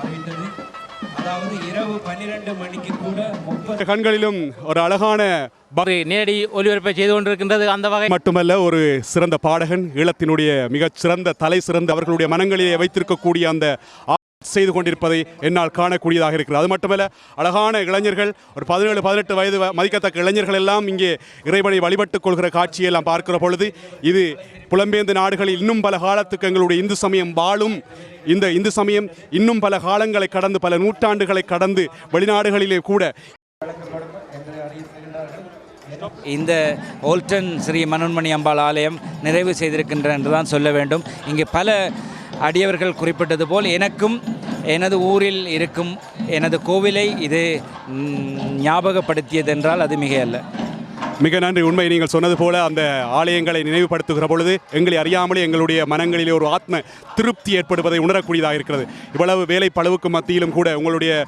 அறிவித்தது. அதாவது இரவு பன்னிரண்டு மணிக்கு கூட முப்பது கண்களிலும் ஒரு அழகான ஒரு நேரடி ஒலிபரப்பை செய்து கொண்டிருக்கின்றது. அந்த வகை மட்டுமல்ல ஒரு சிறந்த பாடகன் ஈழத்தினுடைய மிகச் சிறந்த தலை சிறந்த அவர்களுடைய மனங்களிலே வைத்திருக்கக்கூடிய அந்த செய்து கொண்டிருப்பதை என்னால் காணக்கூடியதாக இருக்கிறது. அது மட்டுமல்ல அழகான இளைஞர்கள் ஒரு பதினேழு பதினெட்டு வயது மதிக்கத்தக்க இளைஞர்கள் எல்லாம் இங்கே இறைவனை வழிபட்டுக் கொள்கிற காட்சியை எல்லாம் பார்க்கிற பொழுது இது புலம்பெயர்ந்த நாடுகளில் இன்னும் பல காலத்துக்கு எங்களுடைய இந்து சமயம் வாழும். இந்த இந்து சமயம் இன்னும் பல காலங்களை கடந்து பல நூற்றாண்டுகளை கடந்து வெளிநாடுகளிலே கூட இந்த ஓல்டன் ஸ்ரீ மனோன்மணி அம்பாள் ஆலயம் நிறைவு செய்திருக்கின்ற என்று தான் சொல்ல வேண்டும். இங்கே பல அடியவர்கள் குறிப்பிட்டது போல் எனக்கும் எனது ஊரில் இருக்கும் எனது கோவிலை இது ஞாபகப்படுத்தியதென்றால் அது மிக அல்ல மிக நன்றி. உண்மை நீங்கள் சொன்னது போல அந்த ஆலயங்களை நினைவுபடுத்துகிற பொழுது எங்களை அறியாமலே எங்களுடைய மனங்களிலே ஒரு ஆத்ம திருப்தி ஏற்படுவதை உணரக்கூடியதாக இருக்கிறது. இவ்வளவு வேலை பளவுக்கு மத்தியிலும் கூட உங்களுடைய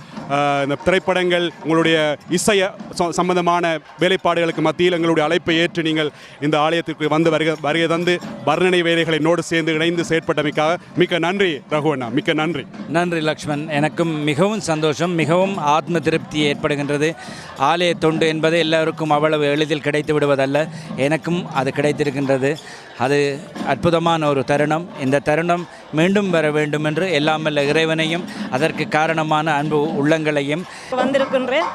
இந்த திரைப்படங்கள் உங்களுடைய இசைய ச- சம்பந்தமான வேலைப்பாடுகளுக்கு மத்தியில் எங்களுடைய அழைப்பை ஏற்று நீங்கள் இந்த ஆலயத்திற்கு வந்து வருக வருகை தந்து வர்ணனை வேலைகளை நோடு சேர்ந்து இணைந்து செயற்பட்டமைக்காக மிக்க நன்றி ரகுவண்ணா மிக்க நன்றி. நன்றி லக்ஷ்மண். எனக்கும் மிகவும் சந்தோஷம் மிகவும் ஆத்ம திருப்தி ஏற்படுகின்றது. ஆலய தொண்டு என்பது எல்லாருக்கும் அவ்வளவு எளிதில் கிடைத்து விடுவதல்ல. எனக்கும் அது கிடைத்திருக்கின்றது. அது அற்புதமான ஒரு தருணம். இந்த தருணம் மீண்டும் வர வேண்டும் என்று எல்லாமல்ல இறைவனையும் அதற்கு காரணமான அன்பு உள்ளங்களையும். வந்திருக்கின்றேன்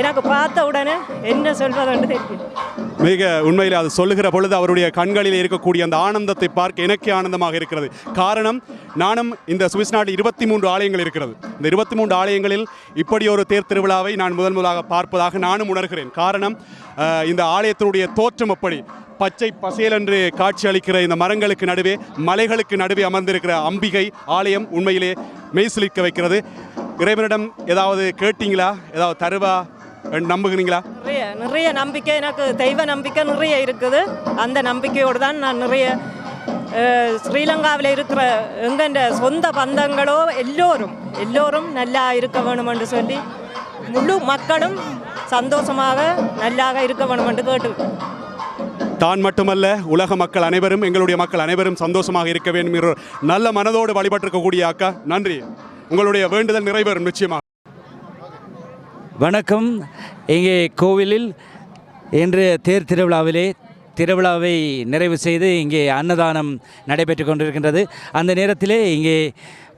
எனக்கு பார்த்த உடனே என்ன சொல்வதென்று தெரியும் மிக உண்மையில் அது சொல்லுகிற பொழுது அவருடைய கண்களில் இருக்கக்கூடிய அந்த ஆனந்தத்தை பார்க்க எனக்கே ஆனந்தமாக இருக்கிறது. காரணம் நானும் இந்த சுவிஸ் நாட்டில் இருபத்தி மூன்று ஆலயங்கள் இருக்கிறது. இந்த இருபத்தி மூன்று ஆலயங்களில் இப்படி ஒரு தேர் திருவிழாவை நான் முதன் முதலாக பார்ப்பதாக நானும் உணர்கிறேன். காரணம் இந்த ஆலயத்தினுடைய தோற்றம் எப்படி பச்சை பசேலென்று காட்சி அளிக்கிற இந்த மரங்களுக்கு நடுவே மலைகளுக்கு நடுவே அமர்ந்திருக்கிற அம்பிகை ஆலயம் உண்மையிலே மெய்சிலிக்க வைக்கிறது. இறைவனிடம் ஏதாவது கேட்டீங்களா? ஏதாவது தருவா? நம்புகிறீங்களா? நிறைய நிறைய நம்பிக்கை எனக்கு தெய்வ நம்பிக்கை நிறைய இருக்குது. அந்த நம்பிக்கையோடு தான் நான் நிறைய ஸ்ரீலங்காவில் இருக்கிற எங்கெண்ட சொந்த பந்தங்களோ எல்லோரும் எல்லோரும் நல்லா இருக்க வேணும் என்று சொல்லி முழு மக்களும் சந்தோஷமாக நல்லாக இருக்க வேணும் என்று கேட்டு தான் மட்டுமல்ல உலக மக்கள் அனைவரும் எங்களுடைய மக்கள் அனைவரும் சந்தோஷமாக இருக்க வேண்டும் என்ற நல்ல மனதோடு வழிபட்டிருக்கக்கூடிய அக்கா. நன்றி. உங்களுடைய வேண்டுதல் நிறைவேறும் நிச்சயமாக. வணக்கம். இங்கே கோவிலில் இன்று தேர் திருவிழாவிலே திருவிழாவை நிறைவு செய்து இங்கே அன்னதானம் நடைபெற்று கொண்டிருக்கின்றது. அந்த நேரத்திலே இங்கே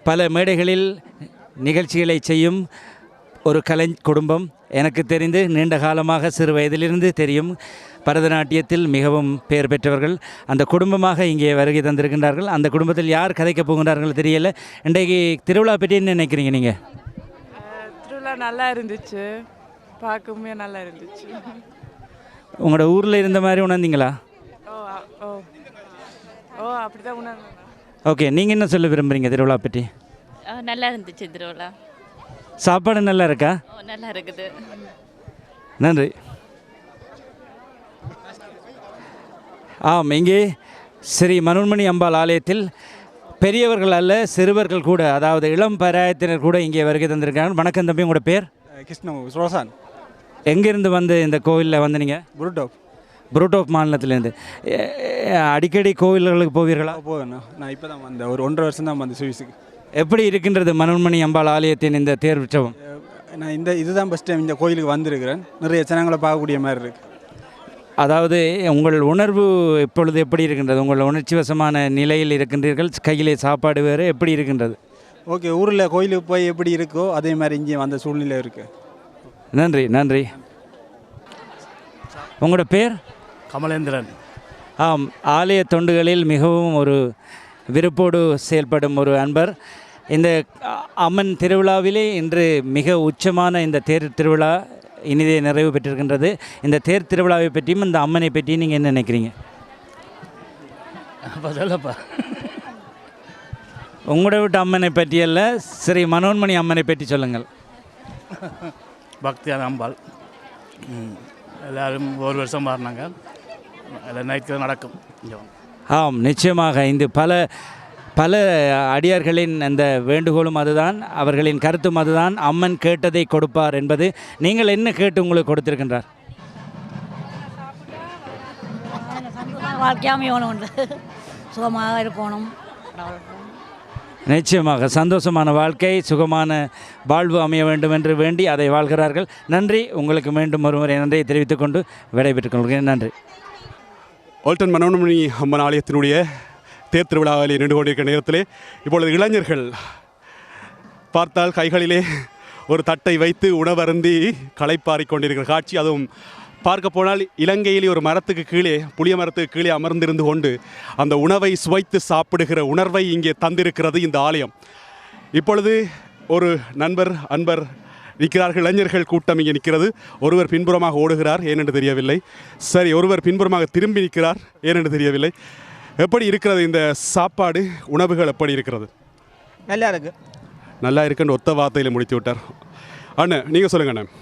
பல மேடைகளில் நிகழ்ச்சிகளை செய்யும் ஒரு கலை குடும்பம் எனக்கு தெரிந்து நீண்ட காலமாக சிறு வயதிலிருந்து தெரியும். பரதநாட்டியத்தில் மிகவும் பெயர் பெற்றவர்கள். அந்த குடும்பமாக இங்கே வருகை தந்திருக்கின்றார்கள். அந்த குடும்பத்தில் யார் கதைக்கப் போகின்றார்கள் தெரியல. இன்றைக்கு திருவிழா பற்றி என்ன நினைக்கிறீங்க நீங்கள் திருவிழா நல்லா இருந்துச்சு. பார்க்கவுமே நல்லா இருந்துச்சு. உங்களோட ஊரில் இருந்த மாதிரி உணர்ந்தீங்களா? ஓ ஓ. ஓ அப்படி தான் உணர்ந்தேன் ஓகே நீங்கள் என்ன சொல்ல விரும்புகிறீங்க திருவிழா பற்றி? நல்லா இருந்துச்சு திருவிழா. சாப்பாடு நல்லா இருக்கா? ஓ நல்லா இருக்குது. நன்றி. ஆம் இங்கே ஸ்ரீ மனோன்மணி அம்பாள் ஆலயத்தில் பெரியவர்கள் அல்ல சிறுவர்கள் கூட அதாவது இளம் பராயத்தினர் கூட இங்கே வருகை தந்திருக்காங்க வணக்கம் தம்பி உங்களோட பேர்? கிருஷ்ண ரோசான். எங்கேருந்து வந்து இந்த கோவிலில் வந்து நீங்கள் புருட்டோப் புரூட்டோப் மாநிலத்திலேருந்து அடிக்கடி கோவில்களுக்கு போவீர்களா? போவேண்ணா நான் இப்போ தான் வந்தேன். ஒரு ஒன்றரை வருஷம் தான் வந்தேன் சுவிஸுக்கு எப்படி இருக்கின்றது மனோன்மணி அம்பாள் ஆலயத்தின் இந்த தேர் உற்சவம் நான் இந்த இதுதான் ஃபஸ்ட் டைம் இந்த கோயிலுக்கு வந்திருக்கிறேன். நிறைய ஜனங்களை பார்க்கக்கூடிய மாதிரி இருக்கு. அதாவது உங்கள் உணர்வு இப்பொழுது எப்படி இருக்கின்றது? உங்கள் உணர்ச்சி வசமான நிலையில் இருக்கின்றீர்கள்? கையிலே சாப்பாடு வேறு எப்படி இருக்கின்றது? ஓகே ஊரில் கோயிலுக்கு போய் எப்படி இருக்கோ அதே மாதிரி இங்கே வந்த சூழ்நிலை இருக்குது நன்றி நன்றி. உங்களோட பேர்? கமலேந்திரன். ஆம் ஆலய தொண்டுகளில் மிகவும் ஒரு விருப்போடு செயல்படும் ஒரு அன்பர். இந்த அம்மன் திருவிழாவிலே இன்று மிக உச்சமான இந்த தேர் திருவிழா இனிதே நிறைவு பெற்றிருக்கின்றது. இந்த தேர் திருவிழாவை பற்றியும் இந்த அம்மனை பற்றியும் நீங்கள் என்ன நினைக்கிறீங்க? அப்போ சொல்லப்பா. உங்களோட வீட்டு அம்மனை பற்றியல்ல ஸ்ரீ மனோன்மணி அம்மனை பற்றி சொல்லுங்கள். பக்தியான அம்பாள். எல்லாரும் ஒரு வருஷம் மாறினாங்க. எல்லாம் நைட்டு நடக்கும். ஆம் நிச்சயமாக. இந்த பல பல அடியார்களின் அந்த வேண்டுகோளும் அதுதான் அவர்களின் கருத்தும் அதுதான். அம்மன் கேட்டதை கொடுப்பார் என்பது நீங்கள் என்ன கேட்டு உங்களுக்கு கொடுத்திருக்கின்றார்? வாழ்க்கையாக சுகமாக இருக்கணும் நிச்சயமாக சந்தோஷமான வாழ்க்கை சுகமான வாழ்வு அமைய வேண்டும் என்று வேண்டி அதை வாழ்கிறார்கள். நன்றி. உங்களுக்கு மீண்டும் ஒருமுறை நன்றியை தெரிவித்துக் கொண்டு விடைபெற்றுக் கொள்கிறேன். நன்றி. ஓல்டன் மனோன்மணி அம்மன் ஆலயத்தினுடைய தேர் திருவிழாவில் நின்று கொண்டிருக்கிற நேரத்திலே இப்பொழுது இளைஞர்கள் பார்த்தால் கைகளிலே ஒரு தட்டை வைத்து உணவருந்தி களைப்பாறிக் கொண்டிருக்கிற காட்சி. அதுவும் பார்க்க போனால் இலங்கையிலே ஒரு மரத்துக்கு கீழே புளிய மரத்துக்கு கீழே அமர்ந்திருந்து கொண்டு அந்த உணவை சுவைத்து சாப்பிடுகிற உணர்வை இங்கே தந்திருக்கிறது இந்த ஆலயம். இப்பொழுது ஒரு நண்பர் அன்பர் நிற்கிறார்கள். இளைஞர்கள் கூட்டம் இங்கே நிற்கிறது. ஒருவர் பின்புறமாக ஓடுகிறார் ஏனென்று தெரியவில்லை. சரி ஒருவர் பின்புறமாக திரும்பி நிற்கிறார் ஏனென்று தெரியவில்லை. எப்படி இருக்கிறது இந்த சாப்பாடு? உணவுகள் எப்படி இருக்கிறது? நல்லா இருக்கு. நல்லா இருக்குன்னு ஒத்த வார்த்தையில் முடித்து விட்டார். அண்ணன் நீங்கள் சொல்லுங்க அண்ணன்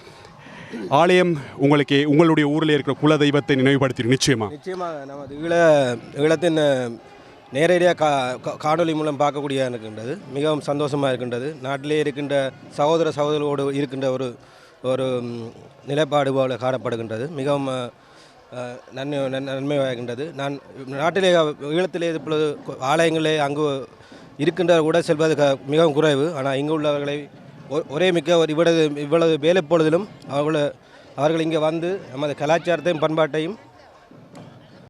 ஆலயம் உங்களுக்கு உங்களுடைய ஊரில் இருக்கிற குல தெய்வத்தை நினைவுபடுத்தி நிச்சயமா? நிச்சயமாக நமது ஈழ ஈழத்தின் நேரடியாக கா கா- காணொளி மூலம் பார்க்கக்கூடிய இருக்கின்றது. மிகவும் சந்தோஷமாக இருக்கின்றது. நாட்டிலே இருக்கின்ற சகோதர சகோதரோடு இருக்கின்ற ஒரு ஒரு நிலைப்பாடு போல காணப்படுகின்றது. மிகவும் நன்மை நன்மை நன்- நன்மையாகின்றது நான் நாட்டிலே ஈழத்திலே இப்பொழுது ஆலயங்களே அங்கு இருக்கின்ற கூட செல்வது க- மிகவும் குறைவு. ஆனால் இங்கு உள்ளவர்களை ஒ- ஒரே மிக்க ஒரு இவ்வளவு இவ்வளவு வேலை பொழுதிலும் அவர்கள் அவர்கள் இங்கே வந்து நமது கலாச்சாரத்தையும் பண்பாட்டையும்